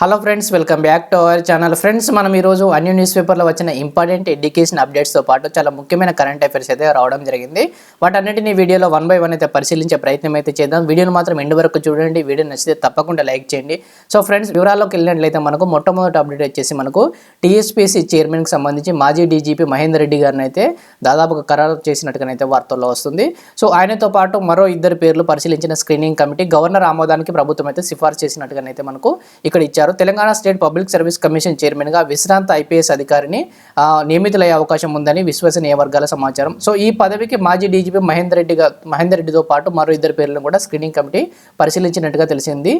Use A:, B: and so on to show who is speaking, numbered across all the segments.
A: Hello friends welcome back to our channel friends మనం ఈరోజు అన్ని న్యూస్ పేపర్లో వచ్చిన ఇంపార్టెంట్ ఎడ్యుకేషన్ అప్డేట్స్తో పాటు చాలా ముఖ్యమైన కరెంట్ అఫైర్స్ అయితే రావడం జరిగింది. వాటన్నిటిని వీడియోలో వన్ బై వన్ అయితే పరిశీలించే ప్రయత్నం అయితే చేద్దాం. వీడియోని మాత్రం ఎండ్ వరకు చూడండి. వీడియో నచ్చితే తప్పకుండా లైక్ చేయండి. సో ఫ్రెండ్స్ వివరాల్లోకి వెళ్ళినట్లయితే మనకు మొట్టమొదటి అప్డేట్ వచ్చేసి మనకు టీఎస్పీసీ చైర్మన్కి సంబంధించి మాజీ డీజీపీ మహేందర్ రెడ్డి గారిని అయితే దాదాపుగా ఖరారు చేసినట్టుగానైతే వార్తల్లో వస్తుంది. సో ఆయనతో పాటు మరో ఇద్దరు పేర్లు పరిశీలించిన స్క్రీనింగ్ కమిటీ గవర్నర్ ఆమోదానికి ప్రభుత్వం అయితే సిఫార్సు చేసినట్టుగానైతే మనకు ఇక్కడ ఇచ్చారు. Telangana state public service commission చైర్మన్గా విశ్రాంత ఐపీఎస్ అధికారిని నియమితులయ్యే అవకాశం ఉందని విశ్వసనీయ వర్గాల సమాచారం. సో ఈ పదవికి మాజీ డీజీపీ మహేందర్ రెడ్డి మహేందర్ రెడ్డితో పాటు మరో ఇద్దరు పేర్లను కూడా స్క్రీనింగ్ కమిటీ పరిశీలించినట్టుగా తెలిసింది.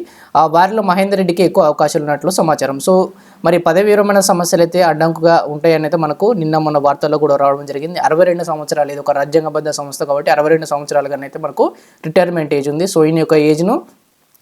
A: వారిలో మహేందర్ రెడ్డికి ఎక్కువ అవకాశాలు ఉన్నట్లు సమాచారం. సో మరి పదవి విరమణ సమస్యలు అయితే అడ్డంకుగా ఉంటాయని అయితే మనకు నిన్న మొన్న వార్తల్లో కూడా రావడం జరిగింది. అరవై రెండు సంవత్సరాలు ఇది ఒక రాజ్యాంగబద్ధ సంస్థ కాబట్టి అరవై రెండు సంవత్సరాలుగానైతే మనకు రిటైర్మెంట్ ఏజ్ ఉంది. సో ఈయన యొక్క ఏజ్ను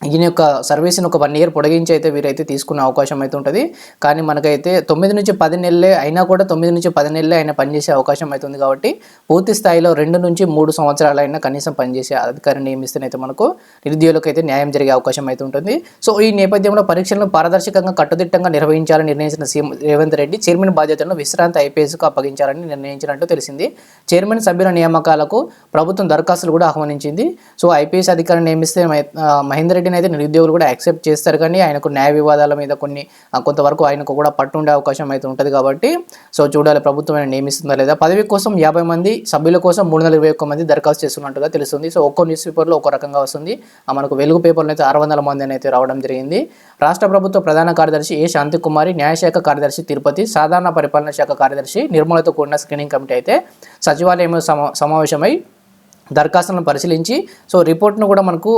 A: ఈయన యొక్క సర్వీస్ని ఒక వన్ ఇయర్ పొడిగించి అయితే వీరైతే తీసుకునే అవకాశం అయితే ఉంటుంది. కానీ మనకైతే తొమ్మిది నుంచి పది నెలలే అయినా కూడా తొమ్మిది నుంచి పది నెలలే ఆయన పనిచేసే అవకాశం అయితే ఉంది కాబట్టి పూర్తి స్థాయిలో రెండు నుంచి మూడు సంవత్సరాలు అయినా కనీసం పనిచేసే అధికారిని నియమిస్తేనైతే మనకు నిరుద్యోగులకు అయితే న్యాయం జరిగే అవకాశం అయితే ఉంటుంది. సో ఈ నేపథ్యంలో పరీక్షలను పారదర్శకంగా కట్టుదిట్టంగా నిర్వహించాలని నిర్ణయించిన సీఎం రేవంత్ రెడ్డి చైర్మన్ బాధ్యతలను విశ్రాంతి ఐపీఎస్కు అప్పగించాలని నిర్ణయించినట్టు తెలిసింది. చైర్మన్ సభ్యుల నియామకాలకు ప్రభుత్వం దరఖాస్తులు కూడా ఆహ్వానించింది. సో ఐపీఎస్ అధికారిని నియమిస్తే మహే- మహేందర్ రెడ్డిని అయితే నిరుద్యోగులు కూడా యాక్సెప్ట్ చేస్తారు కానీ ఆయనకు న్యాయ వివాదాల మీద కొన్ని కొంతవరకు ఆయనకు కూడా పట్టు ఉండే అవకాశం అయితే ఉంటుంది కాబట్టి సో చూడాలి ప్రభుత్వం ఆయన నియమిస్తుందా లేదా. పదవి కోసం యాభై మంది సభ్యుల కోసం మూడు వందల ఇరవై ఒక్క మంది దరఖాస్తు చేస్తున్నట్టుగా తెలుస్తుంది. సో ఒక్కో న్యూస్ పేపర్లో ఒక్కో రకంగా వస్తుంది. ఆ, మనకు వెలుగు పేపర్లో అయితే ఆరు వందల మంది అయితే రావడం జరిగింది. రాష్ట్ర ప్రభుత్వ ప్రధాన కార్యదర్శి ఏ శాంతికుమారి న్యాయశాఖ కార్యదర్శి తిరుపతి సాధారణ పరిపాలన శాఖ కార్యదర్శి నిర్మలతో కూడిన స్క్రీనింగ్ కమిటీ అయితే సచివాలయంలో సమా సమావేశమై దరఖాస్తులను పరిశీలించి సో రిపోర్ట్ను కూడా మనకు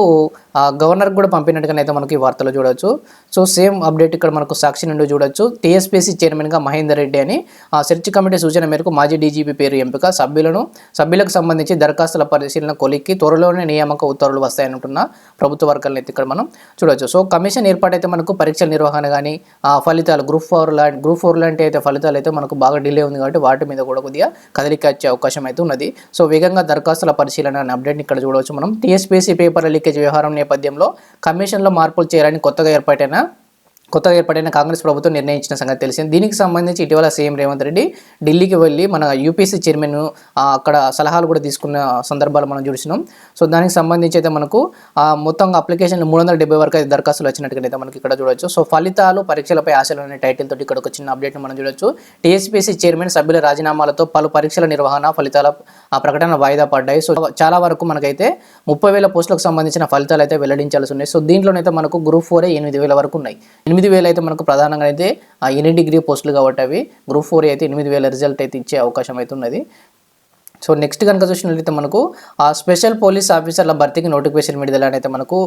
A: గవర్నర్ గవర్నర్కి కూడా పంపినట్టుగా అయితే మనకి ఈ వార్తలో చూడవచ్చు సో సేమ్ అప్డేట్ ఇక్కడ మనకు సాక్షి నుండి చూడొచ్చు. టీఎస్పీసీ చైర్మన్గా మహేందర్ రెడ్డి అని ఆ సెర్చ్ కమిటీ సూచన మేరకు మాజీ డీజీపీ పేరు ఎంపిక సభ్యులను సభ్యులకు సంబంధించి దరఖాస్తుల పరిశీలన కొలిక్కి త్వరలోనే నియామక ఉత్తర్వులు వస్తాయనుంటున్న ప్రభుత్వ వర్గాలను అయితే ఇక్కడ మనం చూడవచ్చు సో కమిషన్ ఏర్పాటైతే మనకు పరీక్షల నిర్వహణ కానీ ఫలితాలు గ్రూప్ ఫోర్ లాంటి గ్రూప్ ఫోర్ లాంటి అయితే ఫలితాలు అయితే మనకు బాగా డిలే ఉంది కాబట్టి వాటి మీద కూడా కొద్దిగా కదలిక వచ్చే అవకాశం అయితే ఉన్నది. సో వేగంగా దరఖాస్తుల పరిశీలన అనే అప్డేట్ని ఇక్కడ చూడవచ్చు మనం. టీఎస్పీసీ పేపర్ల లీకేజ్ వ్యవహారం నేపథ్యంలో కమిషన్లో మార్పులు చేయాలని కొత్తగా ఏర్పాటైన కొత్తగా ఏర్పడిన కాంగ్రెస్ ప్రభుత్వం నిర్ణయించిన సంగతి తెలిసింది. దీనికి సంబంధించి ఇటీవల సీఎం రేవంత్ రెడ్డి ఢిల్లీకి వెళ్ళి మన యూపీఎస్సీ చైర్మన్ అక్కడ సలహాలు కూడా తీసుకున్న సందర్భాలు మనం చూసినాం. సో దానికి సంబంధించి అయితే మనకు మొత్తంగా అప్లికేషన్ మూడు వందల డెబ్బై వరకు అయితే దరఖాస్తులు వచ్చినట్టుగా అయితే మనకి ఇక్కడ చూడొచ్చు. సో ఫలితాలు పరీక్షలపై ఆశలు అనే టైటిల్ తోటి ఇక్కడ ఒక చిన్న అప్డేట్ మనం చూడొచ్చు. టీఎస్పీసీ చైర్మన్ సభ్యుల రాజీనామాలతో పలు పరీక్షల నిర్వహణ ఫలితాల ఆ ప్రకటన వాయిదా పడ్డాయి. సో చాలా వరకు మనకైతే ముప్పై వేల పోస్టులకు సంబంధించిన ఫలితాలు అయితే వెల్లడించాల్సి ఉన్నాయి. సో దీంట్లోనైతే మనకు గ్రూప్ ఫోర్ ఎనిమిది వేల వరకు ఉన్నాయి. ఎనిమిది వేలు అయితే మనకు ప్రధానంగా అయితే ఆ ఎనీ డిగ్రీ పోస్టులు కాబట్టి అవి గ్రూప్ ఫోర్ అయితే ఎనిమిది వేల రిజల్ట్ అయితే ఇచ్చే అవకాశం అయితే ఉన్నది. సో నెక్స్ట్ కనుక చూసినట్లయితే మనకు ఆ స్పెషల్ పోలీస్ ఆఫీసర్ల భర్తీకి నోటిఫికేషన్ విడుదల అయితే మనకు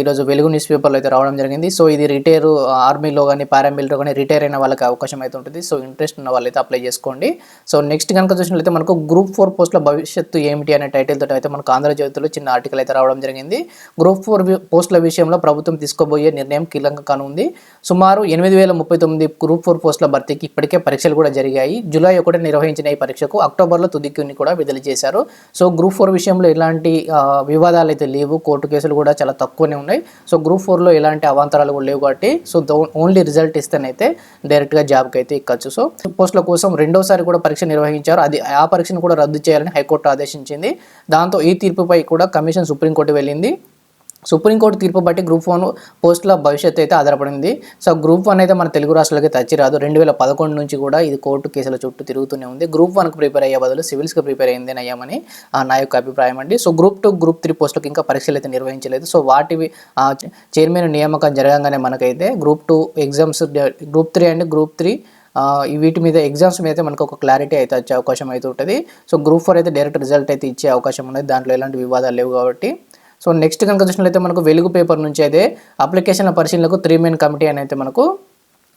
A: ఈరోజు వెలుగు న్యూస్ పేపర్లో అయితే రావడం జరిగింది. సో ఇది రిటైర్ ఆర్మీలో కానీ పారామిలిటరీ కానీ రిటైర్ అయిన వాళ్ళకి అవకాశం అయితే ఉంటుంది. సో ఇంట్రెస్ట్ ఉన్న వాళ్ళైతే అప్లై చేసుకోండి. సో నెక్స్ట్ కనుక చూసినట్లయితే మనకు గ్రూప్ ఫోర్ పోస్టుల భవిష్యత్తు ఏమిటి అనే టైటిల్ తోటి అయితే మనకు ఆంధ్రజ్యోతిలో చిన్న ఆర్టికల్ అయితే రావడం జరిగింది. గ్రూప్ ఫోర్ పోస్టుల విషయంలో ప్రభుత్వం తీసుకోబోయే నిర్ణయం కీలకంగా కానుంది. సుమారు ఎనిమిది వేల ముప్పై తొమ్మిది గ్రూప్ ఫోర్ పోస్టుల భర్తీకి ఇప్పటికే పరీక్షలు కూడా జరిగాయి. జూలై ఒకటి నిర్వహించిన ఈ పరీక్షకు అక్టోబర్లో తుదికిని కూడా విడుదల చేశారు. సో గ్రూప్ ఫోర్ విషయంలో ఎలాంటి వివాదాలు అయితే లేవు. కోర్టు కేసులు కూడా చాలా తక్కువనే ఉన్నాయి. సో గ్రూప్ ఫోర్లో ఎలాంటి అవాంతరాలు కూడా లేవు కాబట్టి సో ఓన్లీ రిజల్ట్ ఇస్తేనైతే డైరెక్ట్గా జాబ్కి అయితే ఇక్కచ్చు సో పోస్టుల కోసం రెండోసారి కూడా పరీక్ష నిర్వహించారు. అది ఆ పరీక్షను కూడా రద్దు చేయాలని హైకోర్టు ఆదేశించింది. దాంతో ఈ తీర్పుపై కూడా కమిషన్ సుప్రీంకోర్టు వెళ్ళింది. సుప్రీంకోర్టు తీర్పు బట్టి గ్రూప్ వన్ పోస్టుల భవిష్యత్తు అయితే ఆధారపడింది. సో గ్రూప్ వన్ అయితే మన తెలుగు రాష్ట్రాలకి తచ్చి రాదు. రెండు వేల పదకొండు నుంచి కూడా ఇది కోర్టు కేసుల చుట్టూ తిరుగుతూనే ఉంది. గ్రూప్ వన్కి ప్రిపేర్ అయ్యే బదులు సివిల్స్కి ప్రిపేర్ అయింది అయ్యామని నా యొక్క అభిప్రాయం అండి. So group two group three పోస్టులకు ఇంకా పరీక్షలు అయితే నిర్వహించలేదు. సో వాటివి చైర్మన్ నియామకం జరగగానే మనకైతే group two exams group three and. Group three వీటి మీద ఎగ్జామ్స్ మీద అయితే మనకు ఒక క్లారిటీ అయితే వచ్చే అవకాశం అయితే ఉంటుంది. సో గ్రూప్ ఫోర్ అయితే డైరెక్ట్ రిజల్ట్ అయితే ఇచ్చే అవకాశం ఉన్నది. దాంట్లో ఎలాంటి వివాదాలు లేవు కాబట్టి. సో నెక్స్ట్ కనుక చూసినట్లయితే మనకు వెలుగు పేపర్ నుంచి అయితే అప్లికేషన్ల పరిశీలనకు త్రీ మెయిన్ కమిటీ అని అయితే మనకు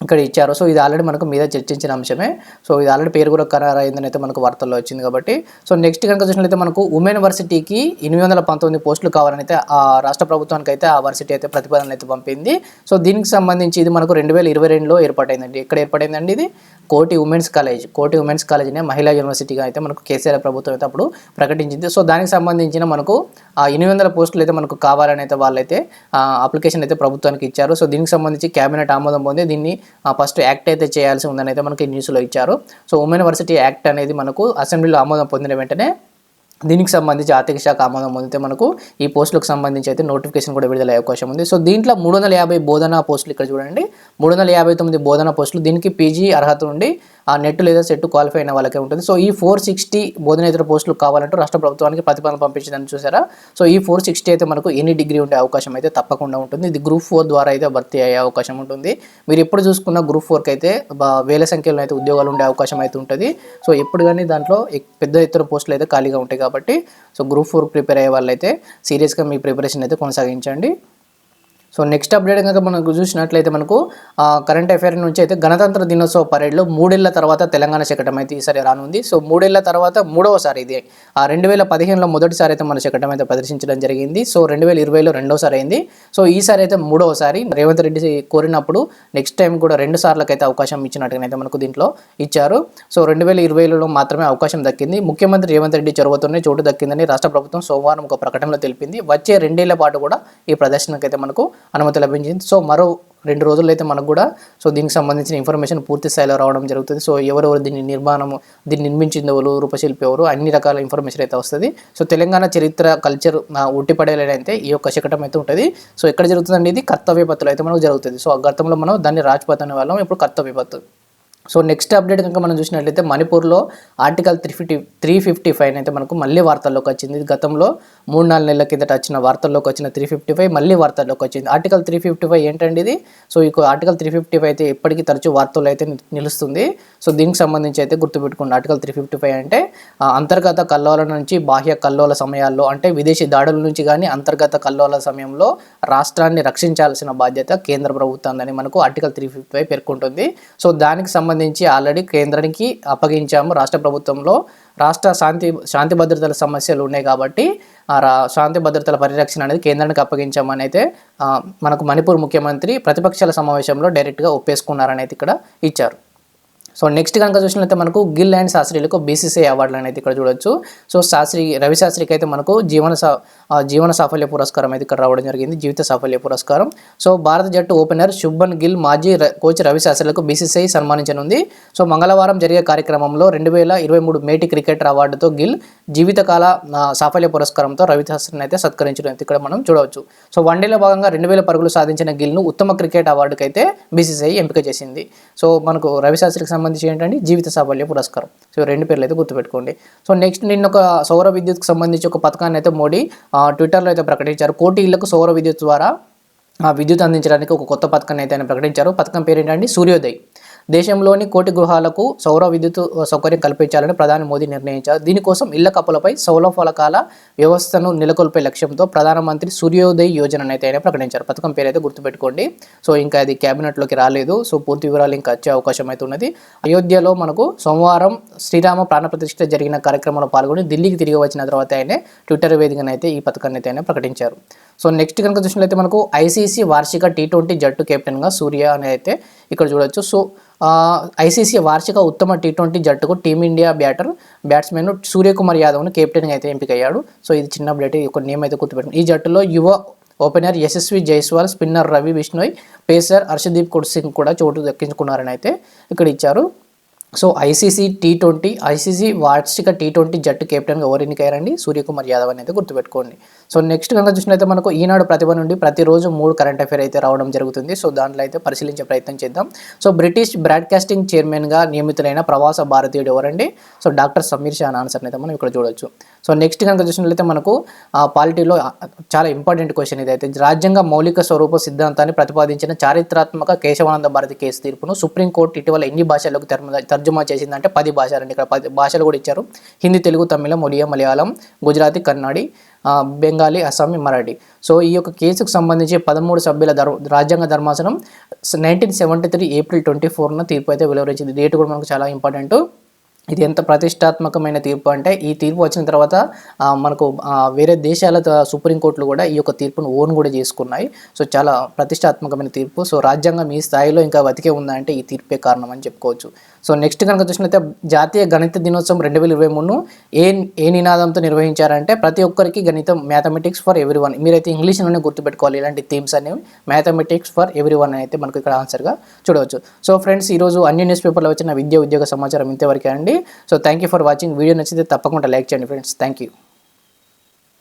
A: ఇక్కడ ఇచ్చారు. సో ఇది ఆల్రెడీ మనకు మీద చర్చించిన అంశమే. సో ఇది ఆల్రెడీ పేరు కూడా ఖరారు అయిందని అయితే మనకు వార్తల్లో వచ్చింది కాబట్టి. సో నెక్స్ట్ కనుక చూసినట్లయితే మనకు ఉమెన్ వర్సిటీకి ఎనిమిది వందల పంతొమ్మిది పోస్టులు కావాలని అయితే ఆ రాష్ట్ర ప్రభుత్వానికి అయితే ఆ వర్సిటీ అయితే ప్రతిపాదన అయితే పంపింది. సో దీనికి సంబంధించి ఇది మనకు రెండు వేల ఇరవై రెండులో ఏర్పాటైందండి. ఎక్కడ ఏర్పడైందండి ఇది? Koti women's college Koti women's కాలేజ్నే మహిళా యూనివర్సిటీగా అయితే మనకు కేసీఆర్ ప్రభుత్వం అయితే అప్పుడు ప్రకటించింది. సో దానికి సంబంధించిన మనకు ఆ ఎనిమిది వందల పోస్టులు అయితే మనకు కావాలని అయితే వాళ్ళైతే అప్లికేషన్ అయితే ప్రభుత్వానికి ఇచ్చారు. సో దీనికి సంబంధించి కేబినెట్ ఆమోదం పొంది దీన్ని ఫస్ట్ యాక్ట్ అయితే చేయాల్సి ఉందని అయితే మనకి న్యూస్లో ఇచ్చారు. సో ఉమెన్ వర్సిటీ యాక్ట్ అనేది మనకు అసెంబ్లీలో ఆమోదం పొందిన వెంటనే దీనికి సంబంధించి ఆర్థిక శాఖ ఆమోదం పొందితే మనకు ఈ పోస్టులకు సంబంధించి అయితే నోటిఫికేషన్ కూడా విడుదలయ్యే అవకాశం ఉంది. సో దీంట్లో మూడు వందల యాభై బోధనా పోస్టులు ఇక్కడ చూడండి. మూడు వందల యాభై తొమ్మిది బోధనా పోస్టులు దీనికి పీజీ అర్హత ఉండి ఆ నెట్ లేదా సెట్ క్వాలిఫై అయిన వాళ్ళకే ఉంటుంది. సో ఈ ఫోర్ సిక్స్టీ బోధనేతర పోస్టులు కావాలంటూ రాష్ట్ర ప్రభుత్వానికి ప్రతిపాదన పంపించిందని చూసారా? సో ఈ ఫోర్ సిక్స్టీ అయితే మనకు ఎన్ని డిగ్రీ ఉండే అవకాశం అయితే తప్పకుండా ఉంటుంది. ఇది గ్రూప్ ఫోర్ ద్వారా అయితే భర్తీ అయ్యే అవకాశం ఉంటుంది. మీరు ఎప్పుడు చూసుకున్న గ్రూప్ ఫోర్కి అయితే వేల సంఖ్యలో అయితే ఉద్యోగాలు ఉండే అవకాశం అయితే ఉంటుంది. సో ఎప్పుడు కానీ దాంట్లో పెద్ద ఎత్తున పోస్టులు అయితే ఖాళీగా ఉంటాయి కాబట్టి సో గ్రూప్ ఫోర్ ప్రిపేర్ అయ్యే వాళ్ళైతే సీరియస్గా మీ ప్రిపరేషన్ అయితే కొనసాగించండి. సో నెక్స్ట్ అప్డేట్ కనుక మనకు చూసినట్లయితే మనకు కరెంట్ అఫైర్ నుంచి అయితే గణతంత్ర దినోత్సవ పరేడ్లో మూడేళ్ళ తర్వాత తెలంగాణ శకటం అయితే ఈసారి రానుంది. సో మూడేళ్ళ తర్వాత మూడవసారి ఇది ఆ రెండు వేల పదిహేనులో మొదటిసారి అయితే మన శకటం అయితే ప్రదర్శించడం జరిగింది. సో రెండు వేల ఇరవైలో రెండోసారి అయింది. సో ఈసారి అయితే మూడవసారి రేవంత్ రెడ్డి కోరినప్పుడు నెక్స్ట్ టైం కూడా రెండు సార్లకైతే అవకాశం ఇచ్చినట్టుగానైతే మనకు దీంట్లో ఇచ్చారు. సో రెండు వేల ఇరవైలో మాత్రమే అవకాశం దక్కింది. ముఖ్యమంత్రి రేవంత్ రెడ్డి చొరవతోనే చోటు దక్కిందని రాష్ట్ర ప్రభుత్వం సోమవారం ఒక ప్రకటనలో తెలిపింది. వచ్చే రెండేళ్ళ పాటు కూడా ఈ ప్రదర్శనకైతే మనకు అనుమతి లభించింది. సో మరో రెండు రోజుల్లో అయితే మనకు కూడా సో దీనికి సంబంధించిన ఇన్ఫర్మేషన్ పూర్తి స్థాయిలో రావడం జరుగుతుంది. సో ఎవరెవరు దీన్ని నిర్మాణము దీన్ని నిర్మించింది ఎవరు రూపశిల్పి ఎవరు అన్ని రకాల ఇన్ఫర్మేషన్ అయితే వస్తుంది. సో తెలంగాణ చరిత్ర కల్చర్ ఉట్టిపడేలైతే ఈ యొక్క శకటం అయితే ఉంటుంది. సో ఎక్కడ జరుగుతుందండి ఇది? కర్తవ్య పత్తులు అయితే మనకు జరుగుతుంది. సో ఆ గతంలో మనం దాన్ని రాజ్పథ్ అనే వాళ్ళం ఇప్పుడు కర్తవ్య పత్తు సో నెక్స్ట్ అప్డేట్ కనుక మనం చూసినట్లయితే మణిపూర్లో article three fifty three fifty five అయితే మనకు మళ్ళీ వార్తల్లోకి వచ్చింది. గతంలో మూడు నాలుగు నెలల కిందట వచ్చిన వార్తల్లోకి వచ్చిన త్రీ ఫిఫ్టీ ఫైవ్ మళ్ళీ వార్తల్లోకి వచ్చింది. ఆర్టికల్ త్రీ ఫిఫ్టీ ఫైవ్ ఏంటండి ఇది? సో ఈ ఆర్టికల్ త్రీ ఫిఫ్టీ ఫైవ్ అయితే ఎప్పటికీ తరచూ వార్తలు అయితే నిలుస్తుంది. సో దీనికి సంబంధించి అయితే గుర్తుపెట్టుకోండి. ఆర్టికల్ త్రీ ఫిఫ్టీ ఫైవ్ అంటే అంతర్గత కల్లోల నుంచి బాహ్య కల్లోల సమయాల్లో అంటే విదేశీ దాడుల నుంచి కానీ అంతర్గత కల్లోల సమయంలో రాష్ట్రాన్ని రక్షించాల్సిన బాధ్యత కేంద్ర ప్రభుత్వందని మనకు ఆర్టికల్ త్రీ ఫిఫ్టీ ఫైవ్ పేర్కొంటుంది. సో దానికి సంబంధించి ఆల్రెడీ కేంద్రానికి అప్పగించాము. రాష్ట్ర ప్రభుత్వంలో రాష్ట్ర శాంతి శాంతి భద్రతల సమస్యలు ఉన్నాయి కాబట్టి ఆ రా శాంతి భద్రతల పరిరక్షణ అనేది కేంద్రానికి అప్పగించామని అయితే మనకు మణిపూర్ ముఖ్యమంత్రి ప్రతిపక్షాల సమావేశంలో డైరెక్ట్గా ఒప్పేసుకున్నారనేది ఇక్కడ ఇచ్చారు. సో నెక్స్ట్ కనుక చూసినట్లయితే మనకు గిల్ అండ్ శాస్త్రిలకు బీసీసీ అవార్డులు అనేది ఇక్కడ చూడొచ్చు. సో శాస్త్రి రవి శాస్త్రికి అయితే మనకు జీవన సా జీవన సాఫల్య పురస్కారం అయితే ఇక్కడ రావడం జరిగింది జీవిత సాఫల్య పురస్కారం. సో భారత జట్టు ఓపెనర్ శుభన్ గిల్ మాజీ కోచ్ రవి శాస్త్రులకు బీసీసీఐ సన్మానించనుంది. సో మంగళవారం జరిగే కార్యక్రమంలో రెండు వేల ఇరవై మూడు మేటి క్రికెటర్ అవార్డుతో గిల్ జీవితకాల సాఫల్య పురస్కారంతో రవి శాస్త్రిని అయితే సత్కరించడం అయితే ఇక్కడ మనం చూడవచ్చు. సో వన్డేలో భాగంగా రెండు వేల పరుగులు సాధించిన గిల్ను ఉత్తమ క్రికెట్ అవార్డుకైతే బీసీసీఐ ఎంపిక చేసింది. సో మనకు రవి శాస్త్రికి సంబంధించి ఏంటంటే జీవిత సాఫల్య పురస్కారం. సో రెండు పేర్లు అయితే గుర్తుపెట్టుకోండి. సో నెక్స్ట్ నిన్న ఒక సౌర విద్యుత్కు సంబంధించి ఒక పథకాన్ని అయితే మోడీ ట్విట్టర్లో అయితే ప్రకటించారు. కోటి ఇళ్ళకు సౌర విద్యుత్ ద్వారా విద్యుత్ అందించడానికి ఒక కొత్త పథకాన్ని అయితే ఆయన ప్రకటించారు. పథకం పేరు ఏంటంటే సూర్యోదయ్. దేశంలోని కోటి గృహాలకు సౌర విద్యుత్ సౌకర్యం కల్పించాలని ప్రధాని మోదీ నిర్ణయించారు. దీనికోసం ఇళ్ళ కప్పులపై సౌర ఫలకాల వ్యవస్థను నెలకొల్పే లక్ష్యంతో ప్రధానమంత్రి సూర్యోదయ్ యోజన అయితే ఆయన ప్రకటించారు. పథకం పేరు అయితే గుర్తుపెట్టుకోండి. సో ఇంకా అది క్యాబినెట్లోకి రాలేదు. సో పూర్తి వివరాలు ఇంకా వచ్చే అవకాశం అయితే ఉన్నది. అయోధ్యలో మనకు సోమవారం శ్రీరామ ప్రాణప్రతిష్ఠ జరిగిన కార్యక్రమంలో పాల్గొని ఢిల్లీకి తిరిగి వచ్చిన తర్వాత ఆయన ట్విట్టర్ వేదికన అయితే ఈ పథకాన్ని అయితే ఆయన ప్రకటించారు. సో నెక్స్ట్ కనుక చూసినట్లయితే మనకు ఐసీసీ వార్షిక టీ ట్వంటీ జట్టు కెప్టెన్గా సూర్య అని అయితే ఇక్కడ చూడొచ్చు. సో ఐసీసీ వార్షిక ఉత్తమ టీ ట్వంటీ జట్టుకు team India batter batsmen Suryakumar యాదవ్ను కెప్టెన్గా అయితే ఎంపికయ్యాడు. సో ఇది చిన్న అప్డేట్ ఒక నేమ్ అయితే గుర్తుపెట్టింది ఈ జట్టులో యువ opener Yashasvi Jaiswal spinner Ravi Bishnoi pacer Harshdeep could Singh కూడా చోటు దక్కించుకున్నారని అయితే ఇక్కడ ఇచ్చారు. So ICC T twenty ICC వార్షిక టీ ట్వంటీ జట్టు కెప్టెన్గా ఎవరు ఎన్నికయ్యారండి? సూర్యకుమార్ యాదవ్ అని అయితే గుర్తుపెట్టుకోండి. సో నెక్స్ట్ కనుక చూసినట్లయితే మనకు ఈనాడు ప్రతిభ నుండి ప్రతిరోజు మూడు కరెంట్ అఫైర్ అయితే రావడం జరుగుతుంది. సో దాంట్లో అయితే పరిశీలించే ప్రయత్నం చేద్దాం. సో బ్రిటిష్ బ్రాడ్కాస్టింగ్ చైర్మన్గా నియమితులైన ప్రవాస భారతీయుడు ఎవరండి? సో డాక్టర్ సమీర్ షా ఆన్సర్ని అయితే మనం ఇక్కడ చూడొచ్చు. సో నెక్స్ట్ కనుక చూసినట్లయితే మనకు పాలిటీలో చాలా ఇంపార్టెంట్ క్వశ్చన్ ఇదైతే. రాజ్యాంగ మౌలిక స్వరూప సిద్ధాంతాన్ని ప్రతిపాదించిన చారిత్రాత్మక కేశవానంద భారతి కేసు తీర్పును సుప్రీంకోర్టు ఇటీవల ఎన్ని భాషలకు తర్జుమా చేసిందంటే పది భాషలండి ఇక్కడ పది భాషలు కూడా ఇచ్చారు. హిందీ తెలుగు తమిళం ఒడియా మలయాళం గుజరాతీ కన్నడి బెంగాలీ అస్సామీ మరాఠీ. సో ఈ యొక్క కేసుకు సంబంధించి పదమూడు సభ్యుల ధర్ రాజ్యాంగ ధర్మాసనం nineteen seventy three April twenty ఫోర్న తీర్పు అయితే వెలువరించింది. డేట్ కూడా మనకు చాలా ఇంపార్టెంట్ ఇది ఎంత ప్రతిష్టాత్మకమైన తీర్పు అంటే ఈ తీర్పు వచ్చిన తర్వాత మనకు వేరే దేశాల సుప్రీంకోర్టులు కూడా ఈ యొక్క తీర్పును ఓన్ కూడా చేసుకున్నాయి. సో చాలా ప్రతిష్టాత్మకమైన తీర్పు. సో రాజ్యాంగం ఈ స్థాయిలో ఇంకా బతికే ఉందంటే ఈ తీర్పే కారణం అని చెప్పుకోవచ్చు. సో నెక్స్ట్ కనుక చూసినట్లయితే జాతీయ గణిత దినోత్సవం రెండు వేల ఇరవై మూడును ఏ ఏ నినాదంతో నిర్వహించారంటే ప్రతి ఒక్కరికి గణితం మ్యాథమెటిక్స్ ఫర్ ఎవ్రీ వన్ మీరైతే ఇంగ్లీష్లోనే గుర్తుపెట్టుకోవాలి. ఇలాంటి థీమ్స్ అనేవి మ్యాథమెటిక్స్ ఫర్ ఎవ్రీ వన్ అయితే మనకు ఇక్కడ ఆన్సర్గా చూడవచ్చు. సో ఫ్రెండ్స్ ఈరోజు అన్ని న్యూస్ పేపర్లో వచ్చిన విద్యా ఉద్యోగ సమాచారం ఇంతవరకే అండి. So thank you for watching video నచ్చితే తప్పకుండా లైక్ చేయండి ఫ్రెండ్స్ థ్యాంక్ యూ